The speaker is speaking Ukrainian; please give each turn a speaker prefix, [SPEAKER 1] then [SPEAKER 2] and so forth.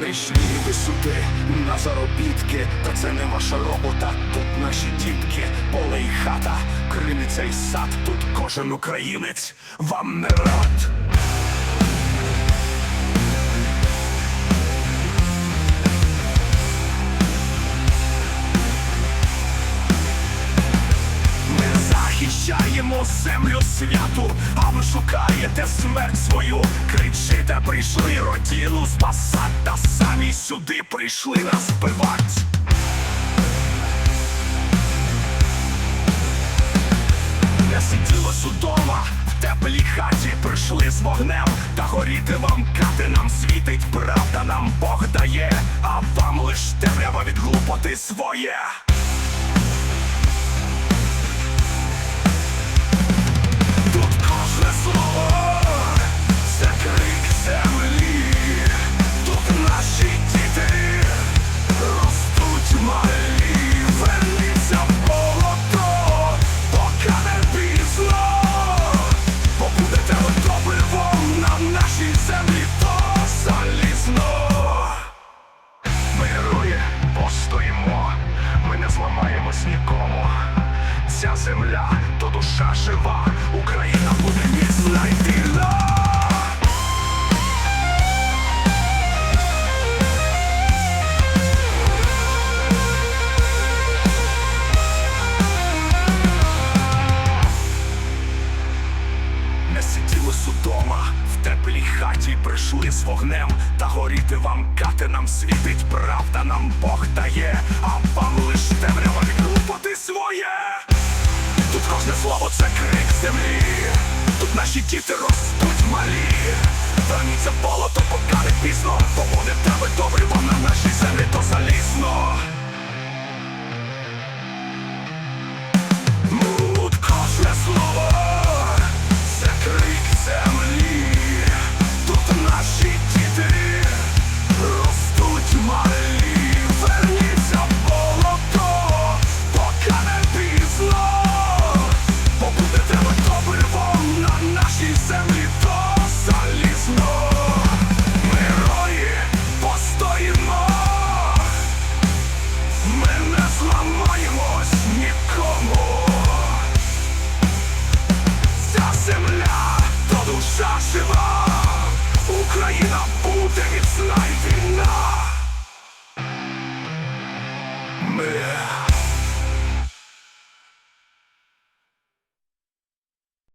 [SPEAKER 1] Прийшли ви сюди на заробітки, та це не ваша робота, тут наші дітки, поле і хата, криниця і сад, тут кожен українець вам не рад. Ми захищаємо землю святу, а ви шукаєте смерть свою. Кричите, прийшли родину самі сюди прийшли нас вбивать. Не судова в теплій хаті, прийшли з вогнем, та горіти вам кати нам світить, правда нам Бог дає, а вам лиш темрява від глупоти своє. Зламаємось нікому. Ця земля то душа жива, Україна буде міцна й вільна. Судома в теплій хаті, прийшли з вогнем, та горіти вам кати нам світить, правда нам Бог дає, а вам лиш темрява від глупоти своє. Тут кожне слово це крик землі, тут наші діти ростуть малі. Верніться болото, поки пізно, бо не тебе добре, Ми...